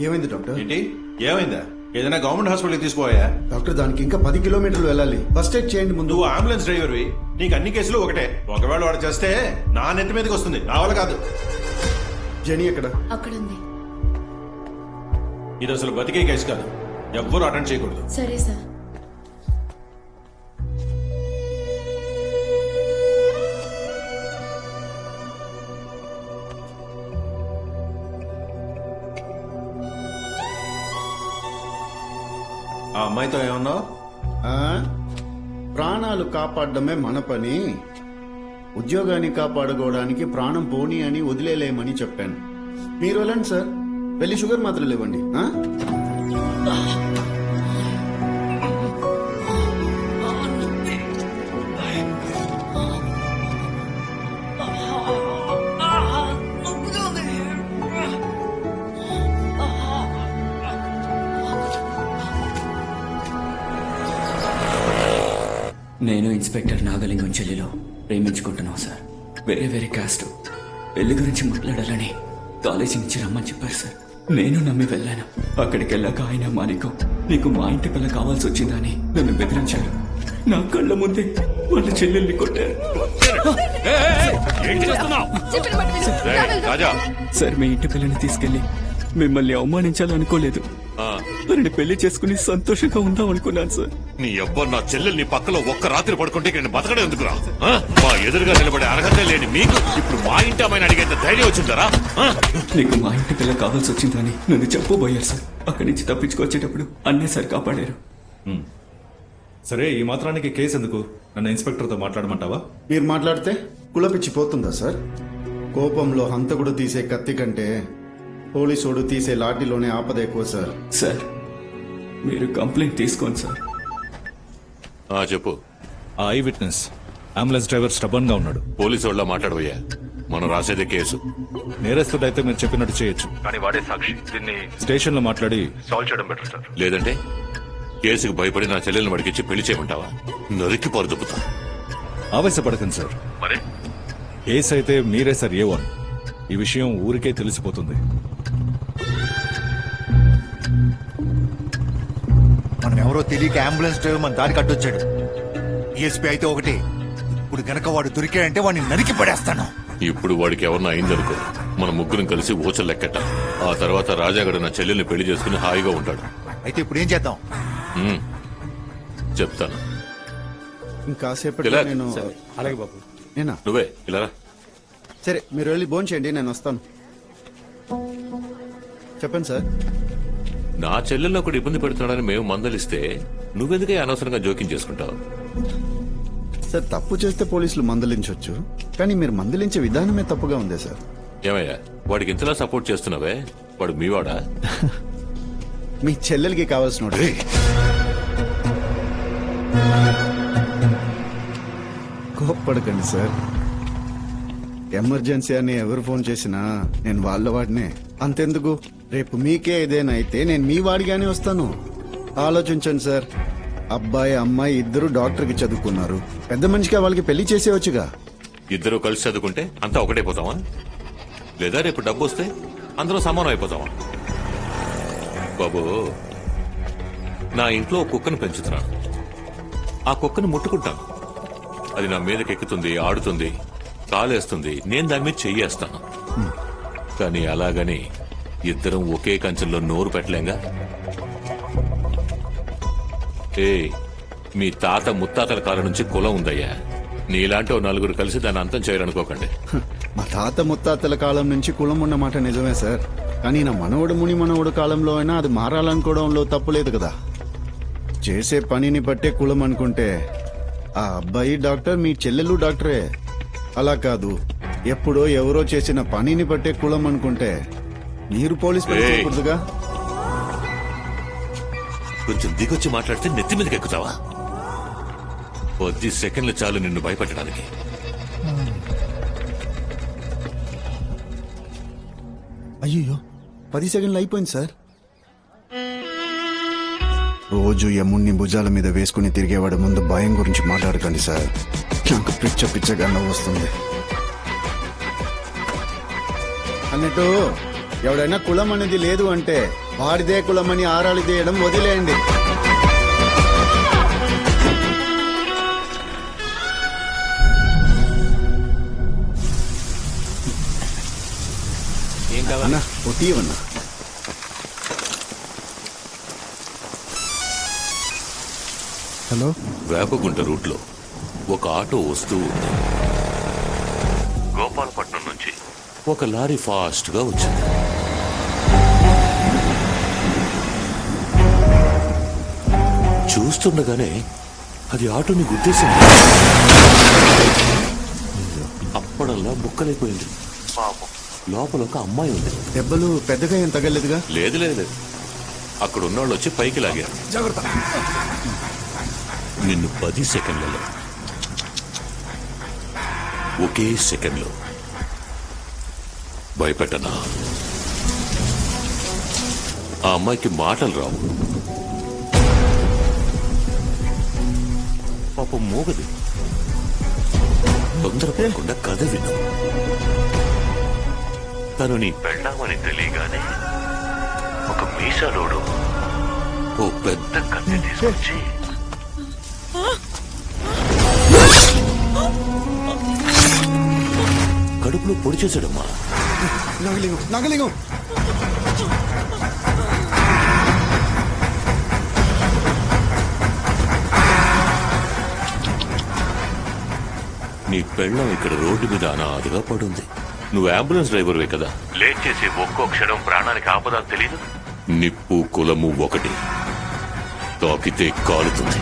ఏమైంది డాక్టర్? ఏంటి? ఏమైందా? ఏదైనా గవర్నమెంట్ హాస్పిటల్కి తీసుకోయా డాక్టర్ దానికి ఇంకా పది కిలోమీటర్లు వెళ్ళాలి. ఫస్ట్ ఎయిడ్ చేయండి ముందు. నువ్వు అంబులెన్స్ డ్రైవర్వి. నీకు అన్ని కేసులు ఒకటే. ఒకవేళ వాడు చేస్తే నా నెత్తి మీదకి వస్తుంది. నా వల్ల కాదు. జని ఎక్కడ? అక్కడుంది. ఇది అసలు బతికే కేసు కాదు. ఎవ్వరూ అటెండ్ చేయకూడదు. సరే సార్. అమ్మాయితో ఏమన్నావు? ప్రాణాలు కాపాడడమే మన పని. ఉద్యోగాన్ని కాపాడుకోవడానికి ప్రాణం పోనీ అని వదిలేలేమని చెప్పాను. మీరు వెళ్ళండి సార్. వెళ్ళి షుగర్ మాత్రలు ఇవ్వండి నేను ఇన్స్పెక్టర్ నాగలింగం చెల్లిలో ప్రేమించుకుంటున్నాం సార్. వేరే? వేరే కాస్ట్. పెళ్ళి గురించి మాట్లాడాలని కాలేజీ నుంచి రమ్మని చెప్పారు సార్. నేను నమ్మి వెళ్ళాను. అక్కడికి వెళ్ళాక ఆయన మానికం నీకు మా ఇంటి పిల్ల కావాల్సి వచ్చిందని నన్ను బెదిరించారు. నా కళ్ళ ముందే వాళ్ళ చెల్లెల్ని కొట్టారు. సార్ మీ ఇంటి పిల్లని తీసుకెళ్ళి మిమ్మల్ని అవమానించాలనుకోలేదు. తనని పెళ్ళి చేసుకుని సంతోషంగా ఉందాం అనుకున్నాను సార్. నీ అబ్బ నా చెల్లెలు నీ పక్కలో ఒక్క రాత్రి పడుకుంటే నేను బతకడం ఎందుకురా? ఆ? మా ఎదురుగా నిలబడే అర్హత లేని మీకు ఇప్పుడు మా ఇంటి అమ్మాయిని అడిగేంత ధైర్యం వచ్చిందరా? నీకు మా ఇంటి పిల్ల కావాల్సి వచ్చిందని నన్ను చెప్పబోయారు సార్. అక్కడి నుంచి తప్పించుకొచ్చేటప్పుడు అన్నే సార్ కాపాడారు. సరే ఈ మాత్రానికి కేసు ఎందుకు? నన్ను ఇన్స్పెక్టర్తో మాట్లాడమంటావా? మీరు మాట్లాడితే కులపిచ్చి పోతుందా సార్? కోపంలో హంతకుడు తీసే కత్తి కంటే పోలీసోడు తీసే లాఠీలోనే ఆపద ఎక్కువ సార్. సార్ మీరు కంప్లైంట్ తీసుకోండి సార్. ఆ చెప్పు. ఆ ఐ విట్నెస్. అంబులెన్స్ డ్రైవర్ స్టబన్గా ఉన్నాడు. పోలీసు వాళ్ళ మాట్లాడబోయా మనం రాసేదే కేసు. నేరస్తుడైతే మీరు చెప్పినట్టు చేయొచ్చు. కానీ వాడే సాక్షి దీన్ని స్టేషన్లో మాట్లాడి సాల్వ్ చేయడం బెటర్ సార్. లేదంటే? కేసుకు భయపడి నా చెల్లెల్ని మడికిచ్చి పెళ్ళి చేయమంటావా? నరికి పరుదుపుతా ఆవేశపడకండి సార్. మరి? కేసు అయితే మీరే సార్ ఏ వన్. ఈ విషయం ఊరికే తెలిసిపోతుంది. మనం ఎవరో తెలియక అంబులెన్స్ డ్రైవర్ మన దారి కట్టొచ్చాడు. డిఎస్పీ అయితే ఒకటి. ఇప్పుడు గనక వాడు దొరికాడంటే వాడిని నరికి పడేస్తాను. ఇప్పుడు వాడికి ఎవరన్నా అయిందనుకో మన ముగ్గురం కలిసి ఊచలు లెక్కట. ఆ తర్వాత రాజాగడ నా చెల్లెల్ని పెళ్ళి చేసుకుని హాయిగా ఉంటాడు. అయితే ఇప్పుడు ఏం చేద్దాం? ఉమ్, చెప్తాను. ఇంకాసేపట్లో నేను అలాగే బాబు. నేనా? నువ్వే ఇలా రా. సరే మీరు వెళ్ళి భోంచేయండి చేయండి నేను వస్తాను. చెప్పండి సార్. నా చెల్లెల్లో ఒకటి ఇబ్బంది పెడుతున్నాడని మేము మందలిస్తే నువ్వెందుకే అనవసరంగా జోక్యం చేసుకుంటావు? సార్ తప్పు చేస్తే పోలీసులు మందలించవచ్చు కానీ మీరు మందలించే విధానమే తప్పుగా ఉంది సార్. ఏమయ్యా వాడికి ఇంతలా సపోర్ట్ చేస్తున్నావే? వాడు మీవాడా? మీ చెల్లెలకి కావాల్సిన కోప్పడకండి సార్. ఎమర్జెన్సీ అని ఎవరు ఫోన్ చేసినా నేను వాళ్ళ వాడినే. అంతెందుకు? రేపు మీకే ఏదైనా అయితే నేను మీ వాడిగానే వస్తాను. ఆలోచించండి సార్. అబ్బాయి అమ్మాయి ఇద్దరు డాక్టర్కి చదువుకున్నారు. పెద్ద మనిషిగా వాళ్ళకి పెళ్ళి చేసేవచ్చుగా ఇద్దరు కలిసి చదువుకుంటే అంతా ఒకటైపోతావా లేదా రేపు డబ్బు వస్తే అందరూ సమానం అయిపోతావా బాబు నా ఇంట్లో ఒక కుక్కను పెంచుతున్నాను. ఆ కుక్కను ముట్టుకుంటాను. అది నా మీదకి ఎక్కుతుంది ఆడుతుంది కాలేస్తుంది. నేను దాని మీద చెయ్యేస్తాను. కానీ అలాగని ఇద్దరం ఒకే కంచెంలో నోరు పెట్టలేంగా? ఏ మీ తాత ముత్తాతల కాలం నుంచి కులం ఉందయ్యా. నీలాంటి ఓ నలుగురు కలిసి దాన్ని అంతం చేయాలనుకోకండి. మా తాత ముత్తాతల కాలం నుంచి కులం ఉన్నమాట నిజమే సార్. కానీ నా మనవడు ముని మనవడు కాలంలో అయినా అది మారాలనుకోవడంలో తప్పులేదు కదా. చేసే పనిని బట్టే కులం అనుకుంటే ఆ అబ్బాయి డాక్టర్ మీ చెల్లెలు డాక్టరే. అలా కాదు ఎప్పుడో ఎవరో చేసిన పనిని బట్టే కులం అనుకుంటే మీరు పోలీస్ పని ఏయ్. చేయకూడదుగా. కొంచెం దిగొచ్చి మాట్లాడితే నెత్తి మీదకి ఎక్కుతావా? కొద్ది సెకండ్లు చాలు నిన్ను భయపెట్టడానికి. అయ్యో పది సెకండ్లు అయిపోయింది సార్. రోజు యముణ్ణి భుజాల మీద వేసుకుని తిరిగేవాడు ముందు భయం గురించి మాట్లాడకండి సార్. నాకు పిచ్చ పిచ్చగా నవ్వు వస్తుంది. అన్నట్టు ఎవడైనా కులం అనేది లేదు అంటే వాడిదే కులమని ఆరాలు తీయడం వదిలేయండి. అన్నా ఒట్టి ఇవ్వన్నా హలో? వేపగుంట రూట్లో ఒక ఆటో వస్తూ ఉంది. గోపాలపట్నం నుంచి ఒక లారీ ఫాస్ట్గా వచ్చింది. చూస్తుండగానే అది ఆటోని గుద్దేసింది. అప్పడల్లా బుక్కలైపోయింది పాపం. లోపల ఒక అమ్మాయి ఉంది. దెబ్బలు పెద్దగా ఏం తగలేదుగా? లేదు లేదు. అక్కడ ఉన్నోళ్ళు వచ్చి పైకి లాగారు. నిన్ను పది సెకండ్లలో. ఒకే సెకండ్లో. భయపెట్టనా? ఆ అమ్మాయికి మాటలు రావు. పాపం మూగది. తొందరపడకుండా కథ విను. తను నీ పెళ్ళామని తెలియగానే ఒక మీసాలోడు ఓ పెద్ద కత్తి తీసుకొచ్చి కడుపులో పొడి చేశాడమ్మా. నగలింగం నగలింగం. నీ పెళ్ళం ఇక్కడ రోడ్డు మీద అనాథగా పడుంది. నువ్వు అంబులెన్స్ డ్రైవర్వే కదా? లేట్ చేసి ఒక్కో క్షణం ప్రాణానికి ఆపదా తెలీదు? నిప్పు కులము ఒకటి. తాకితే కాలుతుంది.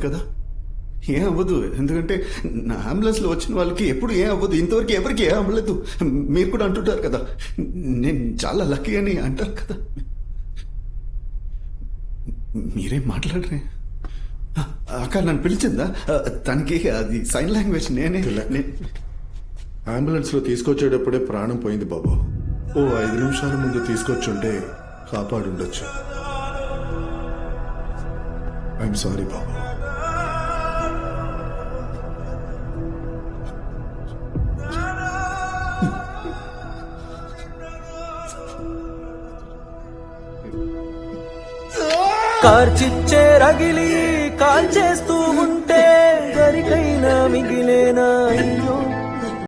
కాలేదు కదా? ఏం అవ్వదు. ఎందుకంటే నా అంబులెన్స్లో వచ్చిన వాళ్ళకి ఎప్పుడు ఏం అవ్వదు. ఇంతవరకు ఎవరికి ఏం అవ్వలేదు మీరు కూడా అంటుంటారు కదా. నేను చాలా లక్కీ అని అంటారు కదా. మీరేం మాట్లాడరే? అక్క నన్ను పిలిచిందా? తనకి అది సైన్ లాంగ్వేజ్ నేనే నే- అంబులెన్స్లో తీసుకొచ్చేటప్పుడే ప్రాణం పోయింది బాబు. ఓ ఐదు నిమిషాల ముందు తీసుకొచ్చుంటే కాపాడుండొచ్చు. I'm sorry Babu. కార్చిచ్చే రగిలి కాల్చేస్తూ